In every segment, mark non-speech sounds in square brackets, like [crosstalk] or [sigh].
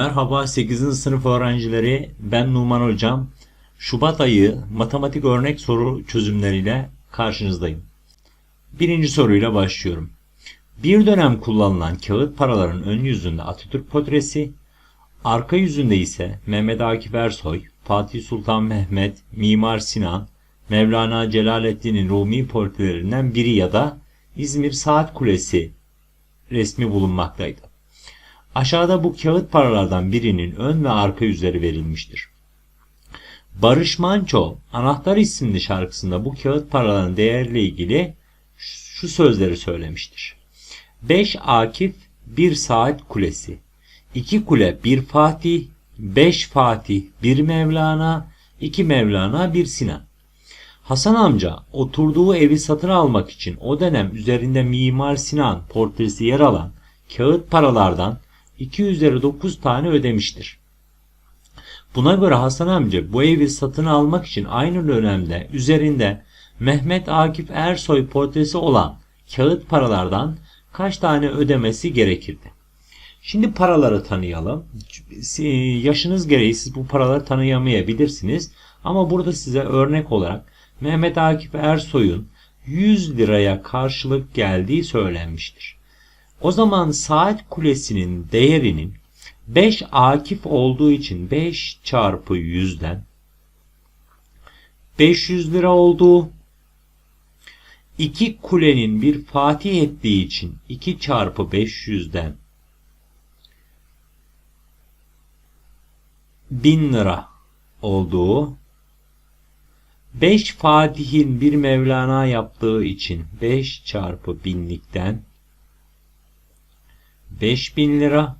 Merhaba 8. sınıf öğrencileri. Ben Numan Hocam. Şubat ayı matematik örnek soru çözümleriyle karşınızdayım. Birinci soruyla başlıyorum. Bir dönem kullanılan kağıt paraların ön yüzünde Atatürk portresi, arka yüzünde ise Mehmet Akif Ersoy, Fatih Sultan Mehmet, Mimar Sinan, Mevlana Celaleddin'in Rumi portrelerinden biri ya da İzmir Saat Kulesi resmi bulunmaktaydı. Aşağıda bu kağıt paralardan birinin ön ve arka yüzleri verilmiştir. Barış Manço Anahtar isimli şarkısında bu kağıt paraların değeriyle ilgili şu sözleri söylemiştir. 5 Akif 1 saat kulesi 2 kule 1 Fatih 5 Fatih 1 Mevlana 2 Mevlana 1 Sinan Hasan amca oturduğu evi satın almak için o dönem üzerinde Mimar Sinan portresi yer alan kağıt paralardan 2 üzeri 9 tane ödemiştir. Buna göre Hasan amca bu evi satın almak için aynı dönemde üzerinde Mehmet Akif Ersoy portresi olan kağıt paralardan kaç tane ödemesi gerekirdi? Şimdi paraları tanıyalım. Yaşınız gereği siz bu paraları tanıyamayabilirsiniz. Ama burada size örnek olarak Mehmet Akif Ersoy'un 100 liraya karşılık geldiği söylenmiştir. O zaman saat kulesinin değerinin 5 akif olduğu için 5 çarpı 100'den 500 lira olduğu 2 kulenin bir fatih ettiği için 2 çarpı 500'den 1000 lira olduğu 5 Fatih'in bir Mevlana yaptığı için 5 çarpı binlikten 5000 lira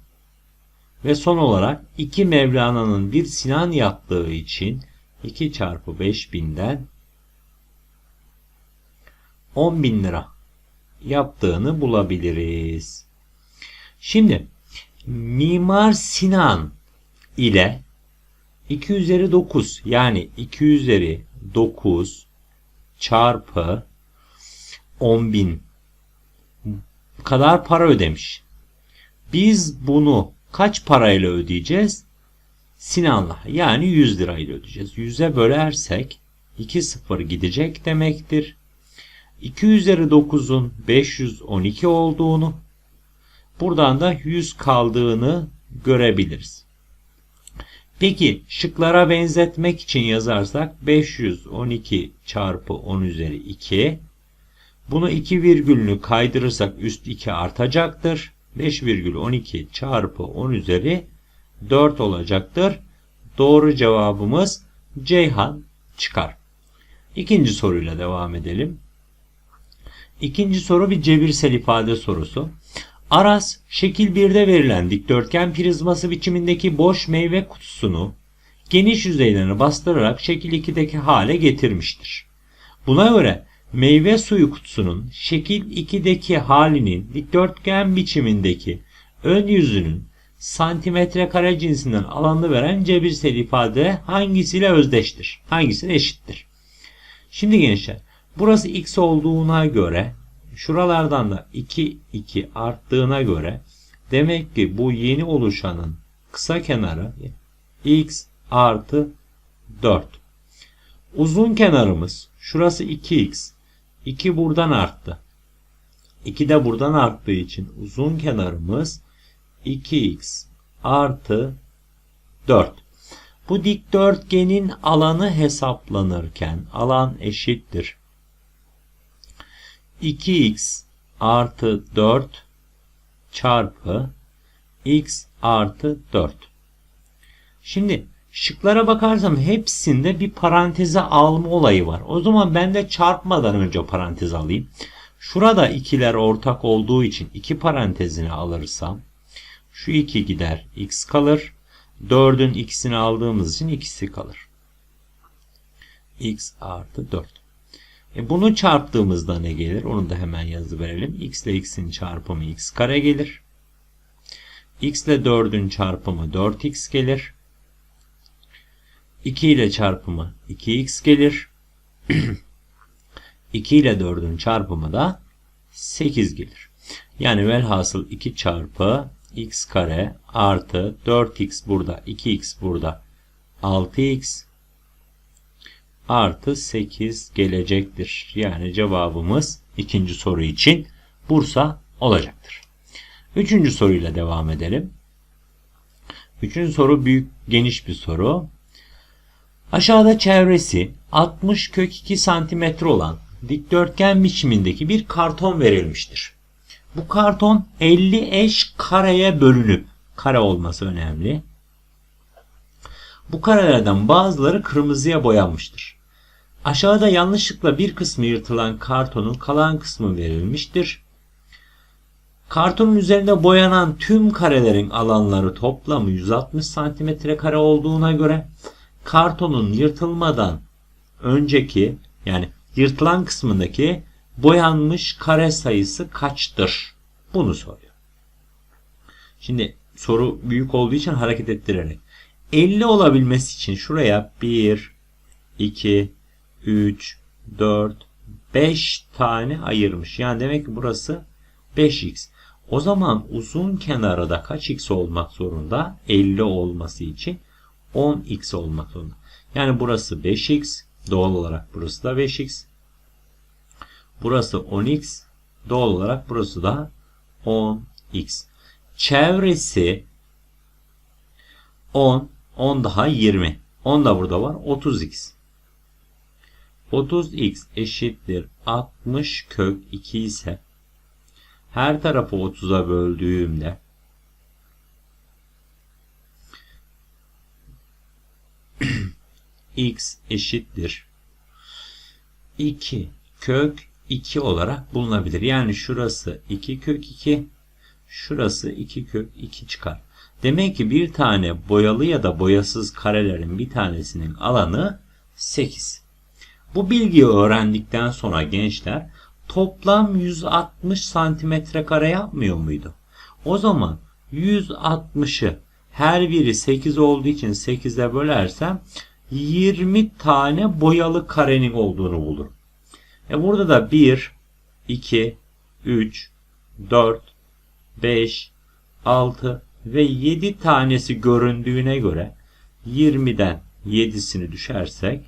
ve son olarak 2 Mevlana'nın bir Sinan yaptığı için 2 çarpı 5000'den 10.000 lira yaptığını bulabiliriz. Şimdi Mimar Sinan ile 2 üzeri 9 yani 2 üzeri 9 çarpı 10.000 kadar para ödemiş. Biz bunu kaç parayla ödeyeceğiz? Sinan'la yani 100 lirayla ödeyeceğiz. 100'e bölersek 2 sıfır gidecek demektir. 2 üzeri 9'un 512 olduğunu buradan da 100 kaldığını görebiliriz. Peki şıklara benzetmek için yazarsak 512 çarpı 10 üzeri 2 bunu 2 virgülünü kaydırırsak üst 2 artacaktır. 5,12 çarpı 10 üzeri 4 olacaktır. Doğru cevabımız Ceyhan çıkar. İkinci soruyla devam edelim. İkinci soru bir cebirsel ifade sorusu. Aras, şekil 1'de verilen dikdörtgen prizması biçimindeki boş meyve kutusunu geniş yüzeylerini bastırarak şekil 2'deki hale getirmiştir. Buna göre meyve suyu kutusunun şekil 2'deki halinin dikdörtgen biçimindeki ön yüzünün santimetre kare cinsinden alanını veren cebirsel ifade hangisiyle özdeştir? Hangisine eşittir? Şimdi gençler burası x olduğuna göre şuralardan da 2 2 arttığına göre demek ki bu yeni oluşanın kısa kenarı x artı 4. Uzun kenarımız şurası 2x 2 buradan arttı. 2 de buradan arttığı için uzun kenarımız 2x artı 4. Bu dikdörtgenin alanı hesaplanırken alan eşittir. 2x artı 4 çarpı x artı 4. Şimdi Şıklara bakarsam hepsinde bir paranteze alma olayı var. O zaman ben de çarpmadan önce parantez alayım. Şurada ikiler ortak olduğu için iki parantezini alırsam şu 2 gider x kalır. 4'ün ikisini aldığımız için ikisi kalır. x artı 4. E bunu çarptığımızda ne gelir? Onu da hemen yazı x ile x'in çarpımı x kare gelir. x ile 4'ün çarpımı 4x gelir. 2 ile çarpımı 2x gelir. [clears throat] 2 ile 4'ün çarpımı da 8 gelir. Yani velhasıl 2 çarpı x kare artı 4x burada 2x burada 6x artı 8 gelecektir. Yani cevabımız ikinci soru için Bursa olacaktır. Üçüncü soruyla devam edelim. Üçüncü soru büyük geniş bir soru. Aşağıda çevresi 60 kök 2 santimetre olan dikdörtgen biçimindeki bir karton verilmiştir. Bu karton 50 eş kareye bölünüp kare olması önemli. Bu karelerden bazıları kırmızıya boyanmıştır. Aşağıda yanlışlıkla bir kısmı yırtılan kartonun kalan kısmı verilmiştir. Kartonun üzerinde boyanan tüm karelerin alanları toplamı 160 cm kare olduğuna göre kartonun yırtılmadan önceki yani yırtılan kısmındaki boyanmış kare sayısı kaçtır? Bunu soruyor. Şimdi soru büyük olduğu için hareket ettirerek. 50 olabilmesi için şuraya 1, 2, 3, 4, 5 tane ayırmış. Yani demek ki burası 5x. O zaman uzun kenarı da kaç x olmak zorunda? 50 olması için 10x olmak zorunda. Yani burası 5x. Doğal olarak burası da 5x. Burası 10x. Doğal olarak burası da 10x. Çevresi 10. 10 daha 20. 10 da burada var. 30x. 30x eşittir 60 kök 2 ise her tarafı 30'a böldüğümde x eşittir 2 kök 2 olarak bulunabilir. Yani şurası 2 kök 2 şurası 2 kök 2 çıkar. Demek ki bir tane boyalı ya da boyasız karelerin bir tanesinin alanı 8. Bu bilgiyi öğrendikten sonra gençler toplam 160 santimetre kare yapmıyor muydu? O zaman 160'ı her biri 8 olduğu için 8'e bölersem 20 tane boyalı karenin olduğunu bulurum. E burada da 1, 2, 3, 4, 5, 6 ve 7 tanesi göründüğüne göre 20'den 7'sini düşersek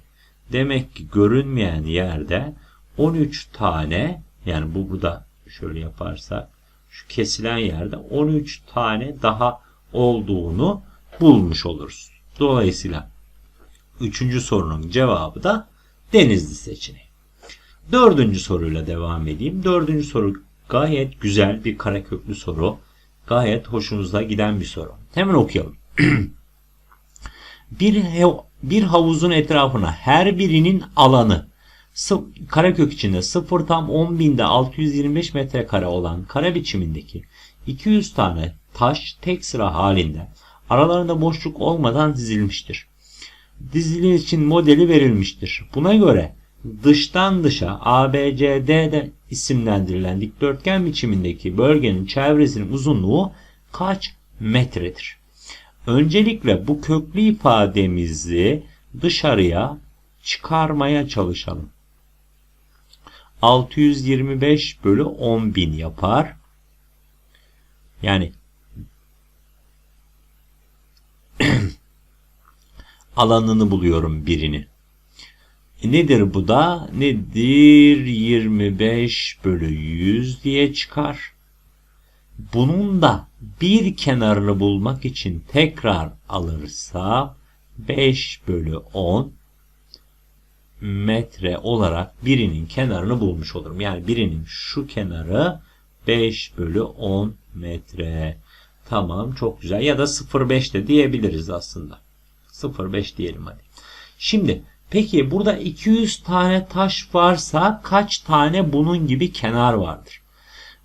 demek ki görünmeyen yerde 13 tane yani bu burada şöyle yaparsak şu kesilen yerde 13 tane daha olduğunu bulmuş oluruz. Dolayısıyla üçüncü sorunun cevabı da Denizli seçeneği. Dördüncü soruyla devam edeyim. Dördüncü soru gayet güzel bir kareköklü soru. Gayet hoşunuza giden bir soru. Hemen okuyalım. [clears throat] bir, bir havuzun etrafına her birinin alanı karekök içinde 0 tam 10 binde 625 metrekare olan kare biçimindeki 200 tane taş tek sıra halinde aralarında boşluk olmadan dizilmiştir. Dizili için modeli verilmiştir. Buna göre dıştan dışa ABCD isimlendirilen dikdörtgen biçimindeki bölgenin çevresinin uzunluğu kaç metredir? Öncelikle bu köklü ifademizi dışarıya çıkarmaya çalışalım. 625 bölü 10.000 yapar. Yani [clears throat] alanını buluyorum birini. E nedir bu da? Nedir? 25 bölü 100 diye çıkar. Bunun da bir kenarını bulmak için tekrar alırsa 5 bölü 10 metre olarak birinin kenarını bulmuş olurum. Yani birinin şu kenarı 5 bölü 10 metre. Tamam çok güzel. Ya da 0,5 de diyebiliriz aslında. 0,5 diyelim hadi. Şimdi peki burada 200 tane taş varsa kaç tane bunun gibi kenar vardır?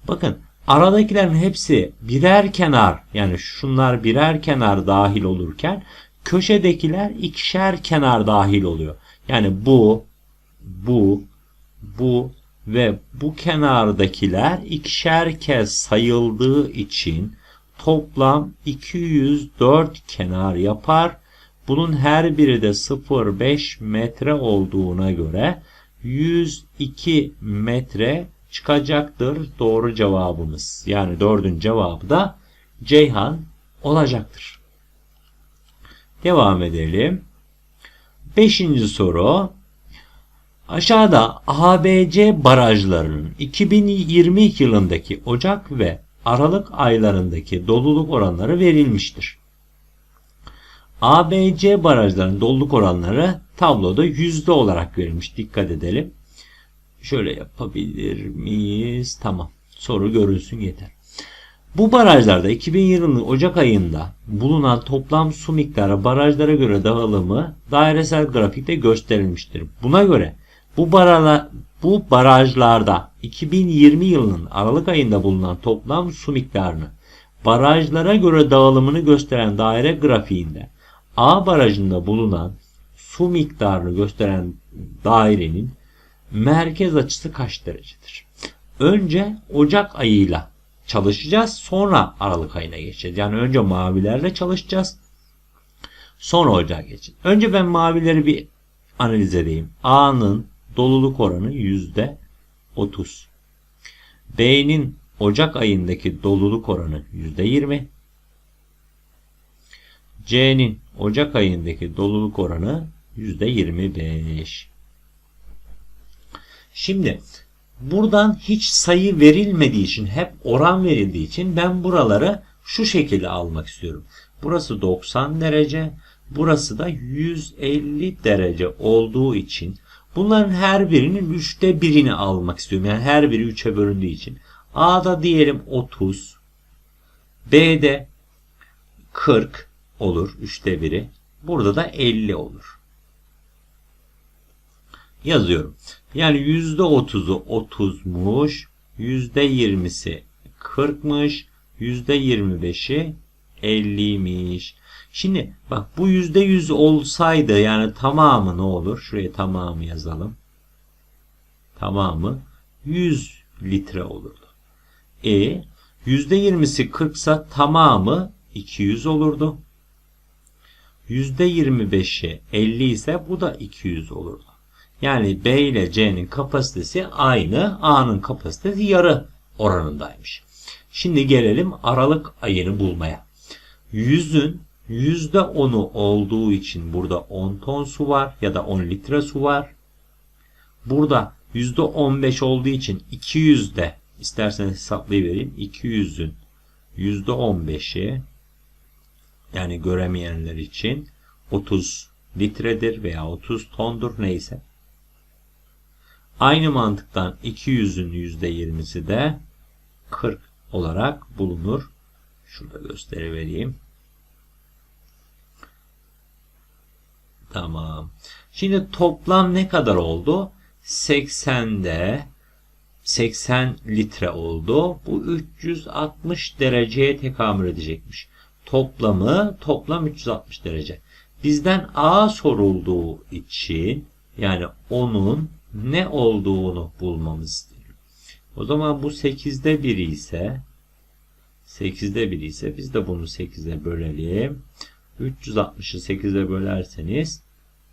Bakın aradakilerin hepsi birer kenar yani şunlar birer kenar dahil olurken köşedekiler ikişer kenar dahil oluyor. Yani bu, bu, bu ve bu kenardakiler ikişer kez sayıldığı için toplam 204 kenar yapar. Bunun her biri de 0,5 metre olduğuna göre 102 metre çıkacaktır doğru cevabımız. Yani dördün cevabı da Ceyhan olacaktır. Devam edelim. Beşinci soru. Aşağıda ABC barajlarının 2020 yılındaki Ocak ve Aralık aylarındaki doluluk oranları verilmiştir. ABC barajlarının doluluk oranları tabloda yüzde olarak verilmiş. Dikkat edelim. Şöyle yapabilir miyiz? Tamam. Soru görülsün yeter. Bu barajlarda 2020 Ocak ayında bulunan toplam su miktarı barajlara göre dağılımı dairesel grafikte gösterilmiştir. Buna göre bu, barala, bu barajlarda 2020 yılının Aralık ayında bulunan toplam su miktarını barajlara göre dağılımını gösteren daire grafiğinde A barajında bulunan su miktarını gösteren dairenin merkez açısı kaç derecedir? Önce Ocak ayıyla çalışacağız. Sonra Aralık ayına geçeceğiz. Yani önce mavilerle çalışacağız. Sonra Ocağa geçeceğiz. Önce ben mavileri bir analiz edeyim. A'nın doluluk oranı yüzde 30. B'nin Ocak ayındaki doluluk oranı yüzde 20. C'nin Ocak ayındaki doluluk oranı yüzde 25. Şimdi buradan hiç sayı verilmediği için hep oran verildiği için ben buraları şu şekilde almak istiyorum. Burası 90 derece, burası da 150 derece olduğu için bunların her birinin üçte birini almak istiyorum. Yani her biri 3'e bölündüğü için. A'da diyelim 30, B'de 40 olur üçte biri. Burada da 50 olur. Yazıyorum. Yani %30'u 30'muş, %20'si 40'mış, %25'i 50'ymiş. Şimdi bak bu %100 olsaydı yani tamamı ne olur? Şuraya tamamı yazalım. Tamamı 100 litre olurdu. E %20'si 40 sa tamamı 200 olurdu. %25'i 50 ise bu da 200 olurdu. Yani B ile C'nin kapasitesi aynı, A'nın kapasitesi yarı oranındaymış. Şimdi gelelim Aralık ayını bulmaya. 100'ün %10'u olduğu için burada 10 ton su var ya da 10 litre su var. Burada %15 olduğu için 200 de isterseniz hesaplayıvereyim. 200'ün %15'i yani göremeyenler için 30 litredir veya 30 tondur neyse. Aynı mantıktan 200'ün %20'si de 40 olarak bulunur. Şurada gösterivereyim. Tamam. Şimdi toplam ne kadar oldu? 80'de 80 litre oldu. Bu 360 dereceye tekamül edecekmiş. Toplamı toplam 360 derece. Bizden A sorulduğu için yani onun ne olduğunu bulmamız istiyor. O zaman bu 8'de 1 ise 8'de 1 ise biz de bunu 8'e bölelim. 360'ı 8'e bölerseniz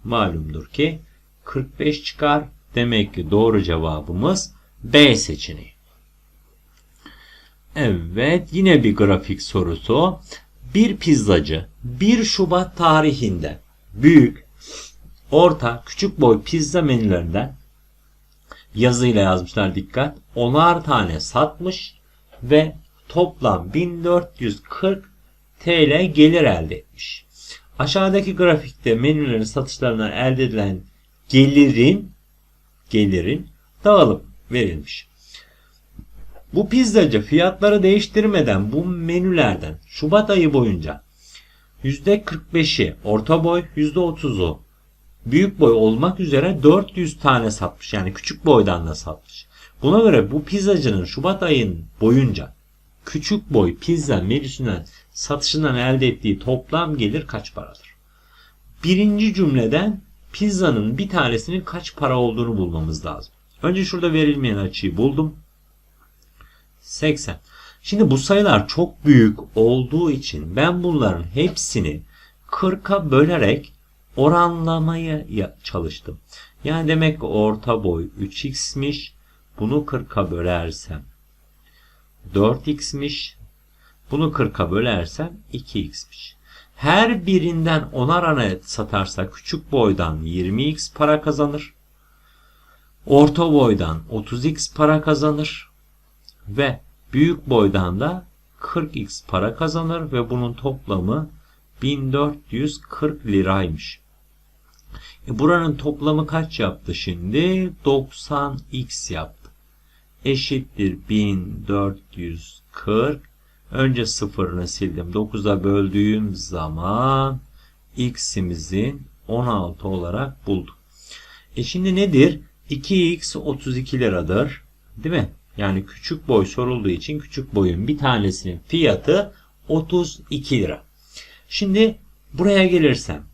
malumdur ki 45 çıkar. Demek ki doğru cevabımız B seçeneği. Evet yine bir grafik sorusu. Bir pizzacı 1 Şubat tarihinde büyük, orta, küçük boy pizza menülerinden yazıyla yazmışlar dikkat. Onar tane satmış ve toplam 1440 TL gelir elde etmiş. Aşağıdaki grafikte menülerin satışlarından elde edilen gelirin gelirin dağılım verilmiş. Bu pizzacı fiyatları değiştirmeden bu menülerden Şubat ayı boyunca %45'i orta boy, %30'u büyük boy olmak üzere 400 tane satmış. Yani küçük boydan da satmış. Buna göre bu pizzacının Şubat ayın boyunca küçük boy pizza menüsünden satışından elde ettiği toplam gelir kaç paradır? Birinci cümleden pizzanın bir tanesinin kaç para olduğunu bulmamız lazım. Önce şurada verilmeyen açıyı buldum. 80. Şimdi bu sayılar çok büyük olduğu için ben bunların hepsini 40'a bölerek oranlamaya çalıştım. Yani demek ki orta boy 3x'miş. Bunu 40'a bölersem 4x'miş. Bunu 40'a bölersem 2x'miş. Her birinden 10'ar adet satarsa küçük boydan 20x para kazanır. Orta boydan 30x para kazanır. Ve büyük boydan da 40x para kazanır ve bunun toplamı 1440 liraymış. E buranın toplamı kaç yaptı şimdi? 90x yaptı. Eşittir 1440. Önce sıfırını sildim. 9'a böldüğüm zaman x'imizin 16 olarak buldum. E şimdi nedir? 2x 32 liradır. Değil mi? Yani küçük boy sorulduğu için küçük boyun bir tanesinin fiyatı 32 lira. Şimdi buraya gelirsem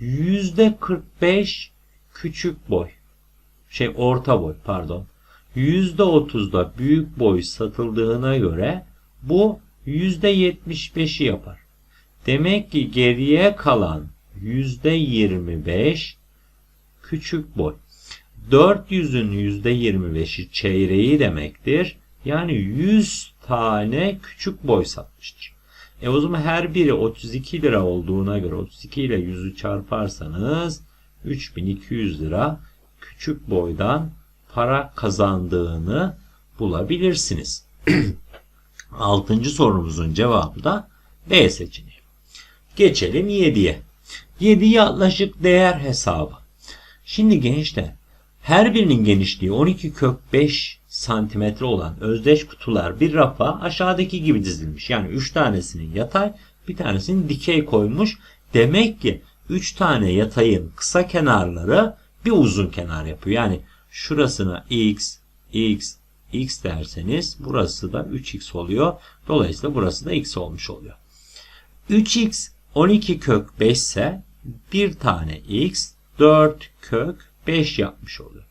%45 küçük boy. Şey orta boy pardon. %30'da büyük boy satıldığına göre bu %75'i yapar. Demek ki geriye kalan %25 küçük boy. 400'ün %25'i çeyreği demektir. Yani 100 tane küçük boy satmıştır. E o zaman her biri 32 lira olduğuna göre 32 ile 100'ü çarparsanız 3200 lira küçük boydan para kazandığını bulabilirsiniz. [clears throat] Altıncı sorumuzun cevabı da B seçeneği. Geçelim 7'ye. 7 yaklaşık değer hesabı. Şimdi gençler her birinin genişliği 12 kök 5 santimetre olan özdeş kutular bir rafa aşağıdaki gibi dizilmiş. Yani 3 tanesinin yatay bir tanesinin dikey koymuş. Demek ki 3 tane yatayın kısa kenarları bir uzun kenar yapıyor. Yani şurasına x, x, x derseniz burası da 3x oluyor. Dolayısıyla burası da x olmuş oluyor. 3x 12 kök 5 ise bir tane x 4 kök 5 yapmış oluyor.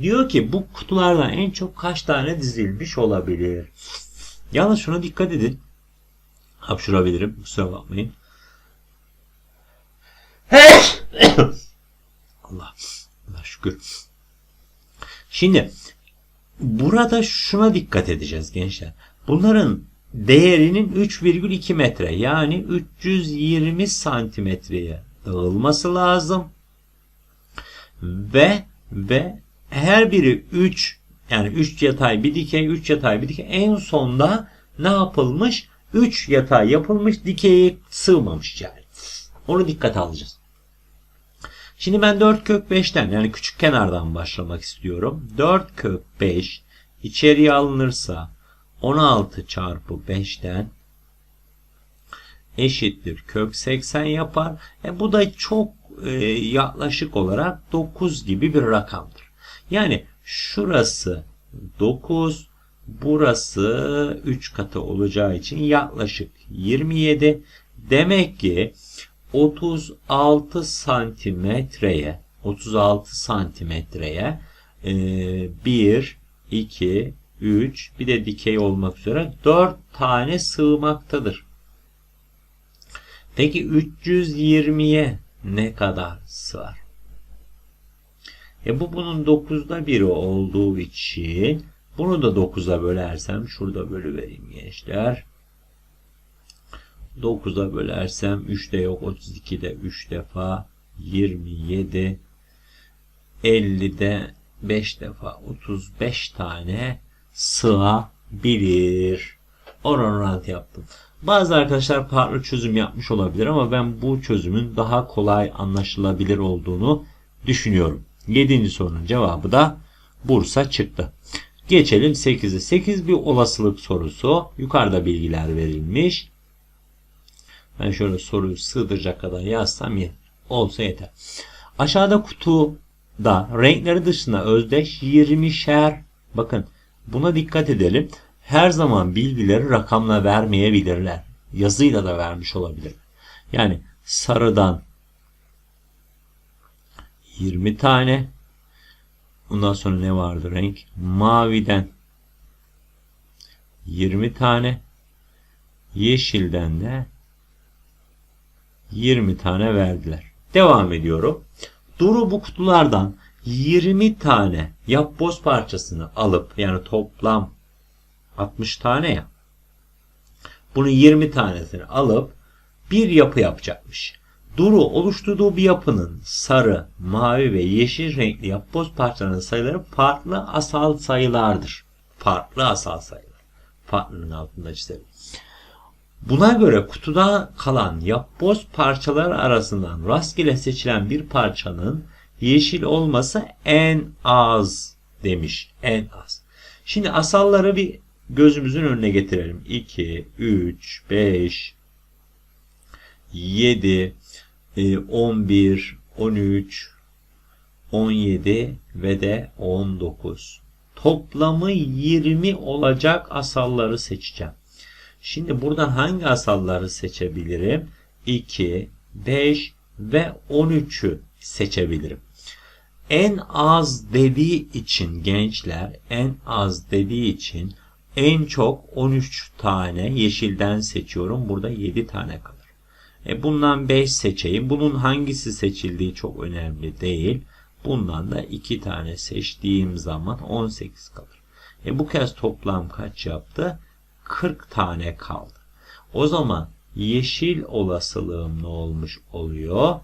Diyor ki bu kutulardan en çok kaç tane dizilmiş olabilir? Yalnız şuna dikkat edin. Hapşurabilirim. Kusura bakmayın. [coughs] Allah. Allah şükür. Şimdi burada şuna dikkat edeceğiz gençler. Bunların değerinin 3,2 metre yani 320 santimetreye dağılması lazım. Ve ve her biri 3 yani 3 yatay bir dikey 3 yatay bir dikey en sonda ne yapılmış? 3 yatay yapılmış dikeye sığmamış yani. Onu dikkate alacağız. Şimdi ben 4 kök 5'ten yani küçük kenardan başlamak istiyorum. 4 kök 5 içeriye alınırsa 16 çarpı 5'ten eşittir kök 80 yapar. E bu da çok e, yaklaşık olarak 9 gibi bir rakamdır. Yani şurası 9, burası 3 katı olacağı için yaklaşık 27. Demek ki 36 santimetreye 36 santimetreye 1, 2, 3 bir de dikey olmak üzere 4 tane sığmaktadır. Peki 320'ye ne kadar sığar? E bu bunun 9'da biri olduğu için bunu da 9'a bölersem şurada bölüvereyim gençler. 9'a bölersem 3'te yok 32'de 3 defa 27 50'de 5 defa 35 tane sığabilir. Oran orantı yaptım. Bazı arkadaşlar farklı çözüm yapmış olabilir ama ben bu çözümün daha kolay anlaşılabilir olduğunu düşünüyorum. 7. sorunun cevabı da Bursa çıktı. Geçelim 8'e. 8 bir olasılık sorusu. Yukarıda bilgiler verilmiş. Ben şöyle soruyu sığdıracak kadar yazsam ya olsa yeter. Aşağıda kutuda renkleri dışında özdeş 20'şer bakın buna dikkat edelim. Her zaman bilgileri rakamla vermeyebilirler. Yazıyla da vermiş olabilir. Yani sarıdan 20 tane. Ondan sonra ne vardı renk? Maviden 20 tane. Yeşilden de 20 tane verdiler. Devam ediyorum. Duru bu kutulardan 20 tane yapboz parçasını alıp yani toplam 60 tane ya. Bunun 20 tanesini alıp bir yapı yapacakmış. Duru oluşturduğu bir yapının sarı, mavi ve yeşil renkli yapboz parçalarının sayıları farklı asal sayılardır. Farklı asal sayılar. Farklının altında çizelim. Buna göre kutuda kalan yapboz parçalar arasından rastgele seçilen bir parçanın yeşil olması en az demiş. En az. Şimdi asalları bir gözümüzün önüne getirelim. 2, 3, 5, 7, 11, 13, 17 ve de 19. Toplamı 20 olacak asalları seçeceğim. Şimdi buradan hangi asalları seçebilirim? 2, 5 ve 13'ü seçebilirim. En az dediği için gençler en az dediği için en çok 13 tane yeşilden seçiyorum. Burada 7 tane kalır. E bundan 5 seçeyim. Bunun hangisi seçildiği çok önemli değil. Bundan da 2 tane seçtiğim zaman 18 kalır. E bu kez toplam kaç yaptı? 40 tane kaldı. O zaman yeşil olasılığım ne olmuş oluyor?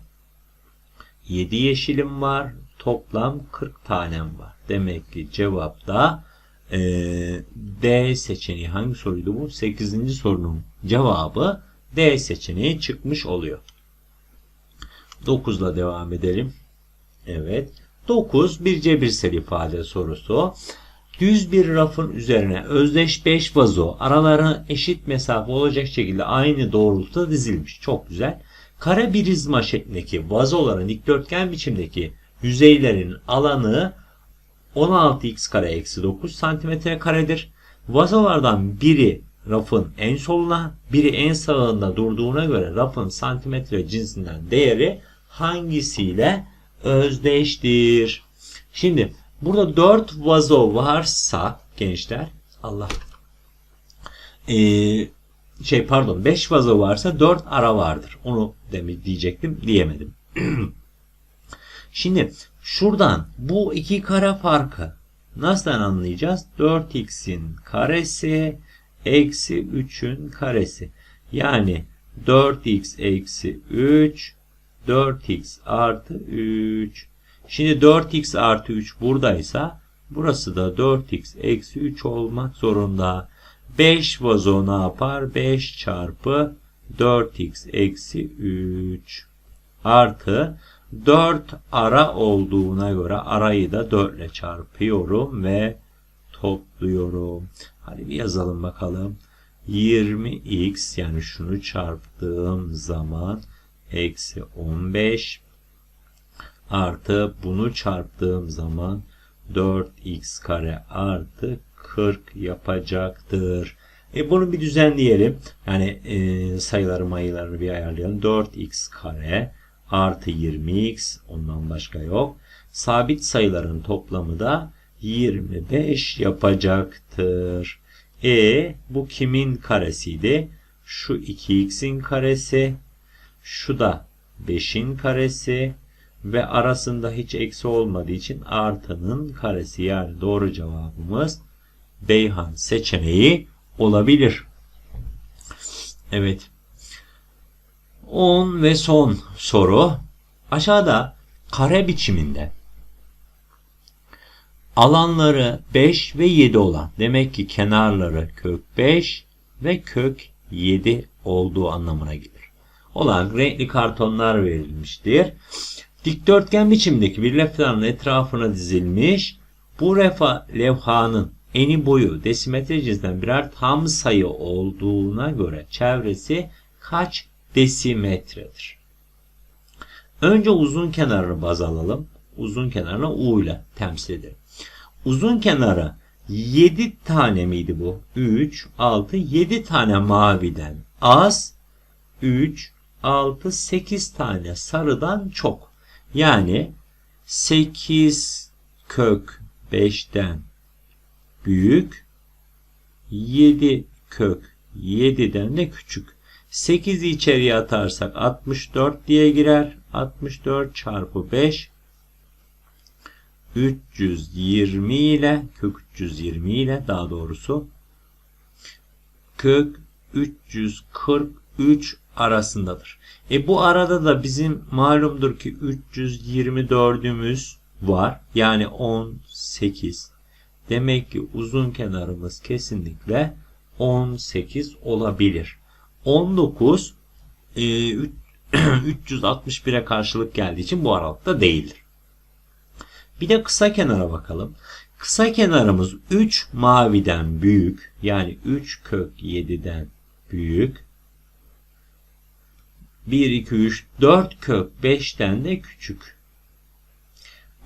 7 yeşilim var. Toplam 40 tanem var. Demek ki cevapta e, D seçeneği hangi soruydu bu? 8. sorunun cevabı D seçeneği çıkmış oluyor. 9 ile devam edelim. Evet. 9 bir cebirsel ifade sorusu. Düz bir rafın üzerine özdeş 5 vazo aralarına eşit mesafe olacak şekilde aynı doğrultuda dizilmiş. Çok güzel. Kare birizma şeklindeki vazoların dikdörtgen biçimdeki yüzeylerin alanı 16x kare eksi 9 santimetre karedir. Vazolardan biri rafın en soluna, biri en sağında durduğuna göre rafın santimetre cinsinden değeri hangisiyle özdeştir? Şimdi burada 4 vazo varsa gençler Allah ee, şey pardon 5 vazo varsa 4 ara vardır. Onu demek diyecektim diyemedim. [clears throat] Şimdi şuradan bu iki kare farkı nasıl anlayacağız? 4x'in karesi eksi 3'ün karesi. Yani 4x eksi 3 4x artı 3. Şimdi 4x artı 3 buradaysa burası da 4x eksi 3 olmak zorunda. 5 vazo ne yapar? 5 çarpı 4x eksi 3 artı 4 ara olduğuna göre arayı da 4 ile çarpıyorum ve topluyorum. Hadi bir yazalım bakalım. 20x yani şunu çarptığım zaman eksi 15 artı bunu çarptığım zaman 4x kare artı 40 yapacaktır. E bunu bir düzenleyelim. Yani e, sayıları mayılarını bir ayarlayalım. 4x kare artı 20x ondan başka yok. Sabit sayıların toplamı da 25 yapacaktır. E bu kimin karesiydi? Şu 2x'in karesi. Şu da 5'in karesi. Ve arasında hiç eksi olmadığı için artının karesi. Yani doğru cevabımız Beyhan seçeneği olabilir. Evet. 10 ve son soru. Aşağıda kare biçiminde alanları 5 ve 7 olan demek ki kenarları kök 5 ve kök 7 olduğu anlamına gelir. Olan renkli kartonlar verilmiştir. Dikdörtgen biçimdeki bir levhanın etrafına dizilmiş. Bu refa levhanın eni boyu desimetre cinsinden birer tam sayı olduğuna göre çevresi kaç desimetredir? Önce uzun kenarını baz alalım. Uzun kenarını U ile temsil edelim. Uzun kenarı 7 tane miydi bu? 3, 6, 7 tane maviden az. 3, 6, 8 tane sarıdan çok. Yani 8 kök 5'ten büyük. 7 kök 7'den de küçük. 8'i içeriye atarsak 64 diye girer. 64 çarpı 5 320 ile kök 320 ile daha doğrusu kök 343 arasındadır. E bu arada da bizim malumdur ki 324'ümüz var. Yani 18. Demek ki uzun kenarımız kesinlikle 18 olabilir. 19 e, üç- [clears throat] 361'e karşılık geldiği için bu aralıkta değildir. Bir de kısa kenara bakalım. Kısa kenarımız 3 maviden büyük. Yani 3 kök 7'den büyük. 1, 2, 3, 4 kök 5'ten de küçük.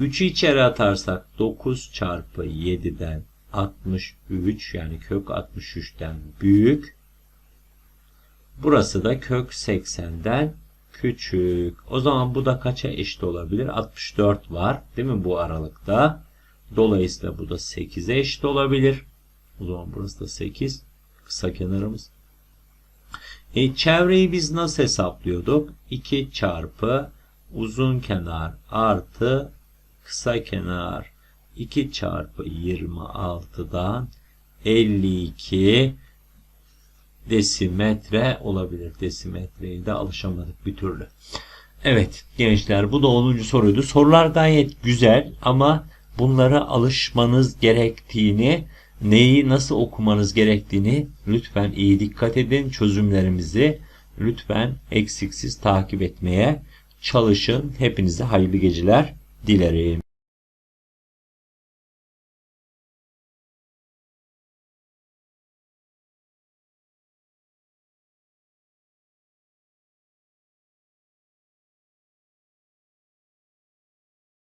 3'ü içeri atarsak 9 çarpı 7'den 63 yani kök 63'ten büyük. Burası da kök 80'den küçük. O zaman bu da kaça eşit olabilir? 64 var değil mi bu aralıkta? Dolayısıyla bu da 8'e eşit olabilir. O zaman burası da 8. Kısa kenarımız. E, çevreyi biz nasıl hesaplıyorduk? 2 çarpı uzun kenar artı kısa kenar 2 çarpı 26'dan 52 desimetre olabilir. Desimetreye de alışamadık bir türlü. Evet gençler bu da 10. soruydu. Sorular gayet güzel ama bunlara alışmanız gerektiğini, neyi nasıl okumanız gerektiğini lütfen iyi dikkat edin. Çözümlerimizi lütfen eksiksiz takip etmeye çalışın. Hepinize hayırlı geceler dilerim.